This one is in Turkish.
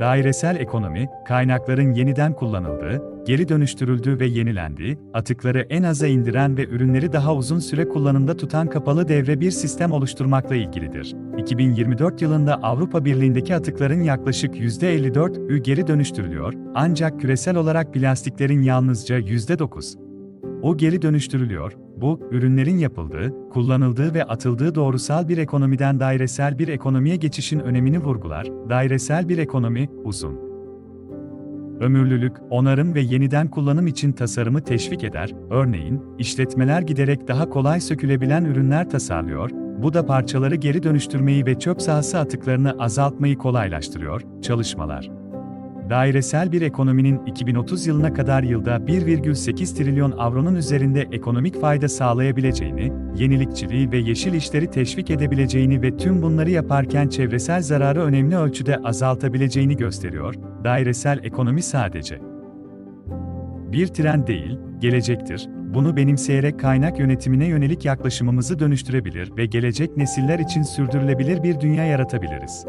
Dairesel ekonomi, kaynakların yeniden kullanıldığı, geri dönüştürüldüğü ve yenilendiği, atıkları en aza indiren ve ürünleri daha uzun süre kullanımda tutan kapalı devre bir sistem oluşturmakla ilgilidir. 2024 yılında Avrupa Birliği'ndeki atıkların yaklaşık %54'ü geri dönüştürülüyor, ancak küresel olarak plastiklerin yalnızca %9. O geri dönüştürülüyor. Bu, ürünlerin yapıldığı, kullanıldığı ve atıldığı doğrusal bir ekonomiden dairesel bir ekonomiye geçişin önemini vurgular. Dairesel bir ekonomi, uzun ömürlülük, onarım ve yeniden kullanım için tasarımı teşvik eder. Örneğin, işletmeler giderek daha kolay sökülebilen ürünler tasarlıyor. Bu da parçaları geri dönüştürmeyi ve çöp sahası atıklarını azaltmayı kolaylaştırıyor. Çalışmalar Dairesel bir ekonominin 2030 yılına kadar yılda 1,8 trilyon avronun üzerinde ekonomik fayda sağlayabileceğini, yenilikçiliği ve yeşil işleri teşvik edebileceğini ve tüm bunları yaparken çevresel zararı önemli ölçüde azaltabileceğini gösteriyor. Dairesel ekonomi sadece bir trend değil, gelecektir. Bunu benimseyerek kaynak yönetimine yönelik yaklaşımımızı dönüştürebilir ve gelecek nesiller için sürdürülebilir bir dünya yaratabiliriz.